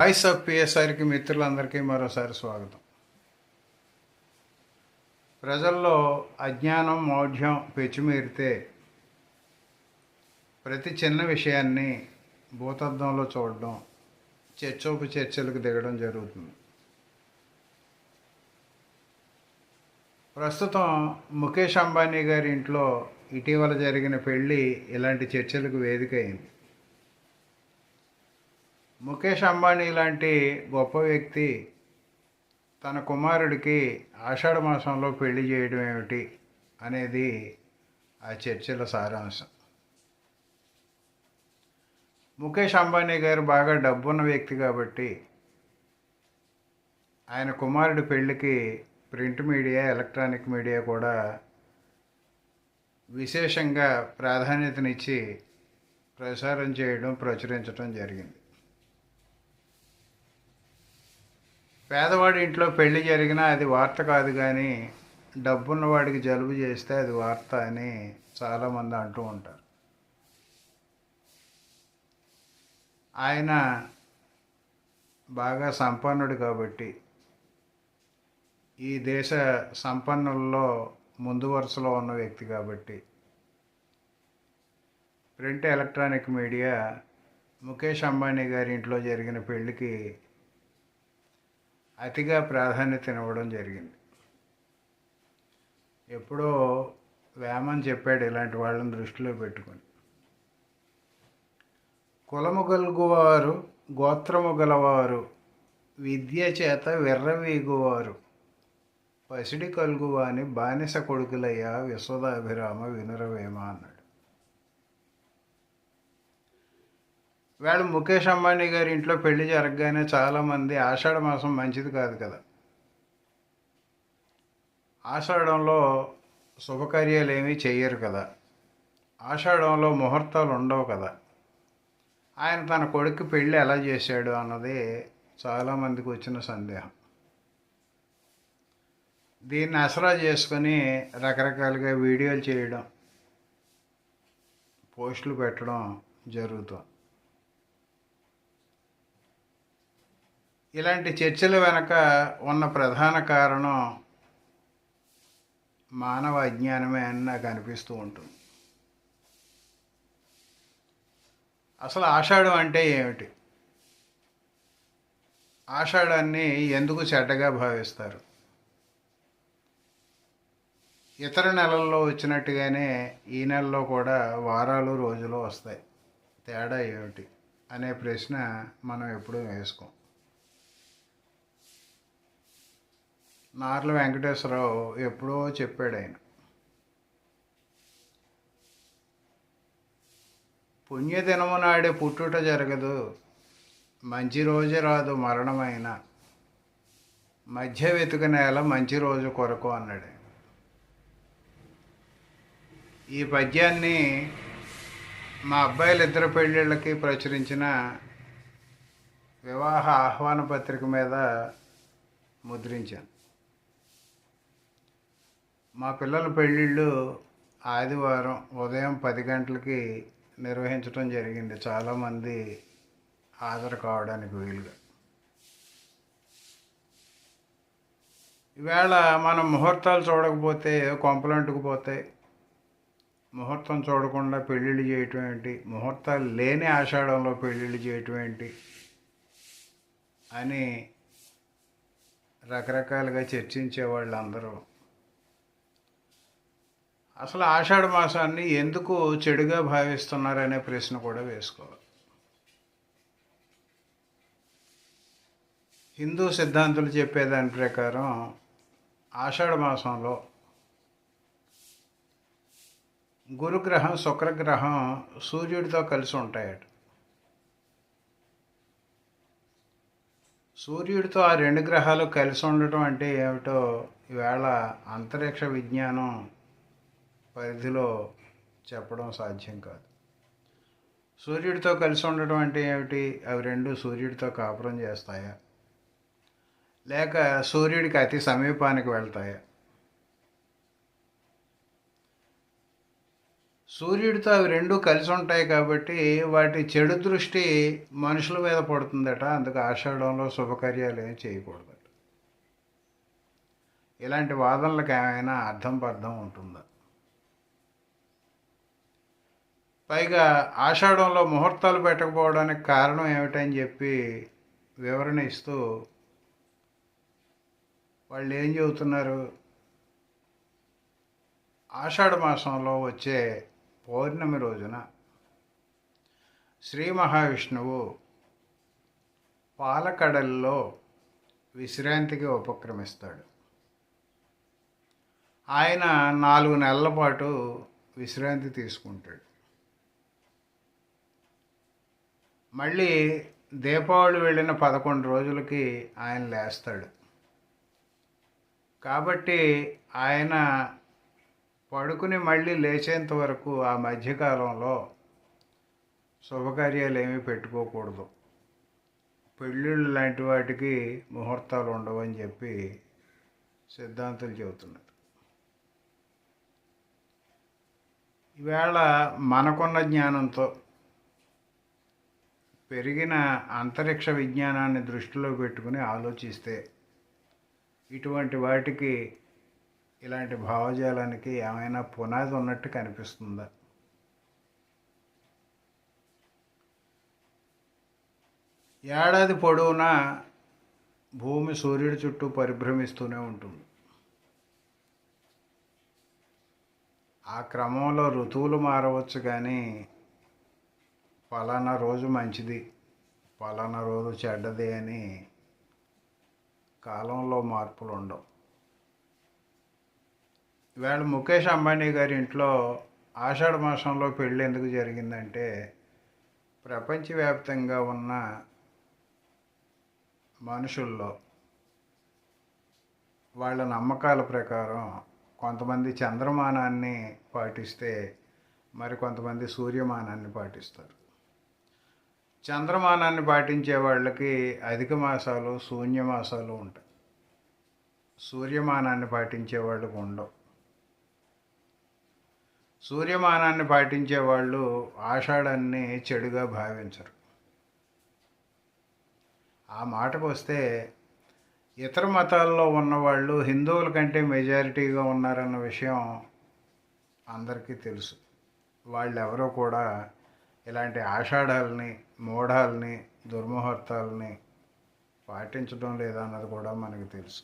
Voice of పిఎస్ఆర్కి మిత్రులందరికీ మరోసారి స్వాగతం. ప్రజల్లో అజ్ఞానం మౌఢ్యం పెచ్చిమీరితే ప్రతి చిన్న విషయాన్ని భూతద్దంలో చూడడం చర్చోపు చర్చలకు దిగడం జరుగుతుంది. ప్రస్తుతం ముఖేష్ అంబానీ గారి ఇంట్లో ఇటీవల జరిగిన పెళ్ళి ఇలాంటి చర్చలకు వేదిక అయింది. ముఖేష్ అంబానీ లాంటి గొప్ప వ్యక్తి తన కుమారుడికి ఆషాఢ మాసంలో పెళ్ళి చేయడం ఏమిటి అనేది ఆ చర్చల సారాంశం. ముఖేష్ అంబానీ గారు బాగా డబ్బున్న వ్యక్తి కాబట్టి ఆయన కుమారుడి పెళ్ళికి ప్రింట్ మీడియా ఎలక్ట్రానిక్ మీడియా కూడా విశేషంగా ప్రాధాన్యతనిచ్చి ప్రసారం చేయడం ప్రచురించడం జరిగింది. పేదవాడి ఇంట్లో పెళ్ళి జరిగినా అది వార్త కాదు కానీ డబ్బున్న వాడికి జలుబు చేస్తే అది వార్త అని చాలామంది అంటూ ఉంటారు. ఆయన బాగా సంపన్నుడు కాబట్టి ఈ దేశ సంపన్నుల్లో ముందు వరుసలో ఉన్న వ్యక్తి కాబట్టి print electronic media Mukesh Ambani గారి ఇంట్లో జరిగిన పెళ్ళికి అతిగా ప్రాధాన్యత ఇవ్వడం జరిగింది. ఎప్పుడో వేమని చెప్పాడు ఇలాంటి వాళ్ళని దృష్టిలో పెట్టుకొని. కులము గలుగువారు గోత్రము గలవారు విద్య చేత విర్రవీగువారు పసిడి కలుగువాని బానిస కొడుకులయ్యా విశ్వదాభిరామ వినురవేమ అన్నాడు. వేళ ముఖేష్ అంబానీ గారి ఇంట్లో పెళ్ళి జరగగానే చాలామంది ఆషాఢ మాసం మంచిది కాదు కదా. ఆషాఢంలో శుభకార్యాలు ఏమీ చేయరు కదా. ఆషాఢంలో ముహూర్తాలు ఉండవు కదా. ఆయన తన కొడుకు పెళ్ళి ఎలా చేశాడు అన్నది చాలామందికి వచ్చిన సందేహం. దీన్ని అసరా చేసుకొని రకరకాలుగా వీడియోలు చేయడం పోస్టులు పెట్టడం జరుగుతుంది ఇలాంటి చర్చల వెనక ఉన్న ప్రధాన కారణం మానవ అజ్ఞానమే అని నాకు అనిపిస్తూ ఉంటుంది. అసలు ఆషాఢం అంటే ఏమిటి? ఆషాఢాన్ని ఎందుకు చెడ్డగా భావిస్తారు? ఇతర నెలల్లో వచ్చినట్టుగానే ఈ నెలలో కూడా వారాలు రోజులు వస్తాయి. తేడా ఏమిటి? అనే ప్రశ్న మనం ఎప్పుడూ వేసుకోం. నార్ల వెంకటేశ్వరరావు ఎప్పుడో చెప్పాడు ఆయన పుణ్యదినము నాడే పుట్టుట జరగదు మంచి రోజు రాదు మరణమైన మధ్య వెతుక నేల మంచి రోజు కొరకు అన్నాడు ఈ పద్యాన్ని మా అబ్బాయిలు ఇద్దరు పెళ్ళిళ్ళకి ప్రచురించిన వివాహ ఆహ్వాన పత్రిక మీద ముద్రించాను. మా పిల్లల పెళ్ళిళ్ళు ఆదివారం ఉదయం పది గంటలకి నిర్వహించడం జరిగింది. చాలామంది హాజరు కావడానికి వీలుగా. ఈవేళ మనం ముహూర్తాలు చూడకపోతే కొంపలంటుకుపోతాయి ముహూర్తం చూడకుండా పెళ్ళిళ్ళు చేయటం ఏంటి? ముహూర్తాలు లేని ఆషాఢంలో పెళ్ళిళ్ళు చేయటం ఏంటి? అని రకరకాలుగా చర్చించే వాళ్ళందరూ అసలు ఆషాఢ మాసాన్ని ఎందుకు చెడుగా భావిస్తున్నారనే ప్రశ్న కూడా వేసుకోవాలి. హిందూ సిద్ధాంతులు చెప్పేదాని ప్రకారం ఆషాఢ మాసంలో గురుగ్రహం శుక్రగ్రహం సూర్యుడితో కలిసి ఉంటాయట. సూర్యుడితో ఆ రెండు గ్రహాలు కలిసి ఉండటం అంటే ఏమిటో ఈవేళ అంతరిక్ష విజ్ఞానం పరిధిలో చెప్పడం సాధ్యం కాదు. సూర్యుడితో కలిసి ఉండటం అంటే ఏమిటి? అవి రెండు సూర్యుడితో కాపురం చేస్తాయా? లేక సూర్యుడికి అతి సమీపానికి వెళ్తాయా? సూర్యుడితో అవి రెండు కలిసి ఉంటాయి కాబట్టి వాటి చెడు దృష్టి మనుషుల మీద పడుతుందట. అందుకు ఆషాఢంలో శుభకార్యాలు ఏమి చేయకూడదట. ఇలాంటి వాదనలకు ఏమైనా అర్థం పర్థం ఉంటుందా? పైగా ఆషాఢంలో ముహూర్తాలు పెట్టకపోవడానికి కారణం ఏమిటని చెప్పి వివరణ ఇస్తూ వాళ్ళు ఏం చెబుతున్నారు? ఆషాఢ మాసంలో వచ్చే పౌర్ణమి రోజున శ్రీ మహావిష్ణువు పాలకడల్లో విశ్రాంతికి ఉపక్రమిస్తాడు. ఆయన నాలుగు నెలల పాటు విశ్రాంతి తీసుకుంటాడు. మళ్ళీ దీపావళి వెళ్ళిన పదకొండు రోజులకి ఆయన లేస్తాడు. కాబట్టి ఆయన పడుకుని మళ్ళీ లేచేంత వరకు ఆ మధ్యకాలంలో శుభకార్యాలు ఏమీ పెట్టుకోకూడదు. పెళ్ళిళ్ళు లాంటి వాటికి ముహూర్తాలు ఉండవని చెప్పి సిద్ధాంతులు చెబుతున్నారు ఈవేళ మనకున్న జ్ఞానంతో పెరిగిన అంతరిక్ష విజ్ఞానాన్ని దృష్టిలో పెట్టుకుని ఆలోచిస్తే ఇటువంటి వాటికి ఇలాంటి భావజాలానికి ఏమైనా పునాది ఉన్నట్టు కనిపిస్తుందా? ఏడాది పొడవునా భూమి సూర్యుడి చుట్టూ పరిభ్రమిస్తూనే ఉంటుంది. ఆ క్రమంలో ఋతువులు మారవచ్చు కానీ పలానా రోజు మంచిది పలానా రోజు చెడ్డది అని కాలంలో మార్పులు ఉండవు ఇవాళ ముఖేష్ అంబానీ గారి ఇంట్లో ఆషాఢ మాసంలో పెళ్ళి ఎందుకు జరిగిందంటే ప్రపంచవ్యాప్తంగా ఉన్న మనుషుల్లో వాళ్ళ నమ్మకాల ప్రకారం కొంతమంది చంద్రమానాన్ని పాటిస్తే మరి కొంతమంది సూర్యమానాన్ని పాటిస్తారు. చంద్రమానాన్ని పాటించే వాళ్ళకి అధిక మాసాలు శూన్యమాసాలు ఉంటాయి. సూర్యమానాన్ని పాటించే వాళ్ళకు ఉండవు. సూర్యమానాన్ని పాటించే వాళ్ళు ఆషాఢాన్ని చెడుగా భావించరు. ఆ మాటకు వస్తే ఇతర మతాల్లో ఉన్నవాళ్ళు హిందువుల కంటే మెజారిటీగా ఉన్నారన్న విషయం అందరికీ తెలుసు. వాళ్ళు ఎవరో కూడా ఇలాంటి ఆషాఢాలని మూఢాలని దుర్ముహూర్తాలని పాటించడం లేదన్నది కూడా మనకు తెలుసు.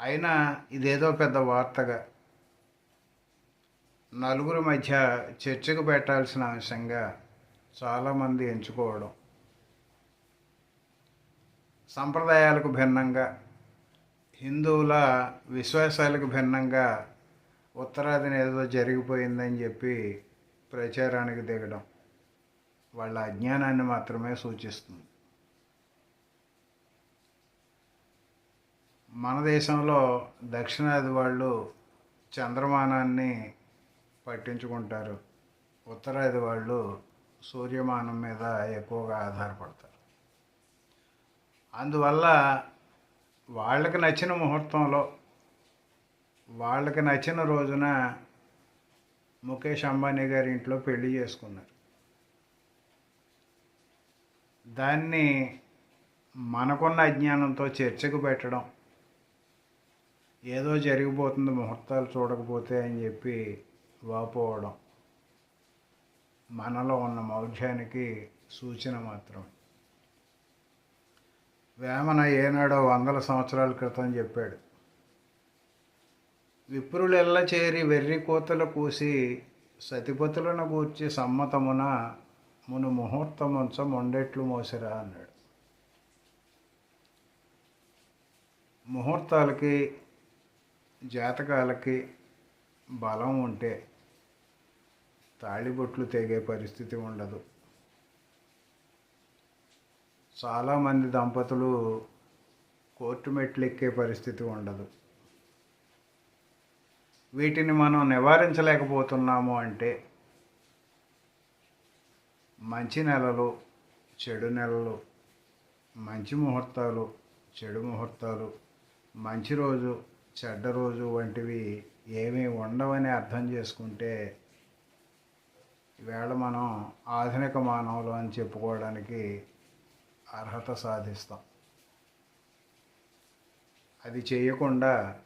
అయినా ఇదేదో పెద్ద వార్తగా నలుగురి మధ్య చర్చకు పెట్టాల్సిన అంశంగా చాలామంది ఎంచుకోవడం సంప్రదాయాలకు భిన్నంగా హిందువుల విశ్వాసాలకు భిన్నంగా ఉత్తరాదిని ఏదో జరిగిపోయిందని చెప్పి ప్రచారానికి దిగడం. వాళ్ళ అజ్ఞానాన్ని మాత్రమే సూచిస్తుంది. మన దేశంలో దక్షిణాది వాళ్ళు చంద్రమానాన్ని పట్టించుకుంటారు. ఉత్తరాది వాళ్ళు సూర్యమానం మీద ఎక్కువగా ఆధారపడతారు. అందువల్ల వాళ్ళకి నచ్చిన ముహూర్తంలో వాళ్ళకి నచ్చిన రోజున ముఖేష్ అంబానీ గారి ఇంట్లో పెళ్ళి చేసుకున్నారు. దాన్ని మనకున్న అజ్ఞానంతో చర్చకు పెట్టడం ఏదో జరిగిపోతుంది ముహూర్తాలు చూడకపోతే అని చెప్పి వాపోవడం మనలో ఉన్న మౌఢ్యానికి సూచన మాత్రం. వేమన ఏనాడో వందల సంవత్సరాల క్రితం చెప్పాడు విప్రులెల్ల చేరి వెర్రి కోతలు కూసి సతిపతులను కూర్చి సమ్మతమున మును ముహూర్తముంచ మొండెట్లు మోసిరా అన్నాడు. ముహూర్తాలకి జాతకాలకి బలం ఉంటే తాళిబొట్లు తెగే పరిస్థితి ఉండదు. చాలామంది దంపతులు కోర్టు మెట్లు ఎక్కే పరిస్థితి ఉండదు. వీటిని మనం నివారించలేకపోతున్నాము అంటే మంచి నెలలు చెడు నెలలు మంచి ముహూర్తాలు చెడు ముహూర్తాలు మంచి రోజు చెడ్డ రోజు వంటివి ఏమీ ఉండవని అర్థం చేసుకుంటే ఈవేళ మనం ఆధునిక మానవులు అని చెప్పుకోవడానికి అర్హత సాధిస్తాం. అది చేయకుండా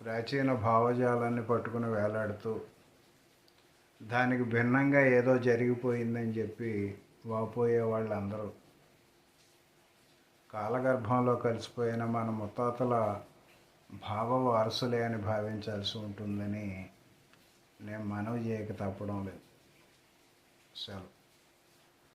ప్రాచీన భావజాలాన్ని పట్టుకుని వేలాడుతూ దానికి భిన్నంగా ఏదో జరిగిపోయిందని చెప్పి వాపోయే వాళ్ళందరూ. కాలగర్భంలో కలిసిపోయిన మన ముత్తాతల భావ వారసులే అని భావించాల్సి ఉంటుందని నేను మనవి చేయక తప్పడం లేదు. సెలవు.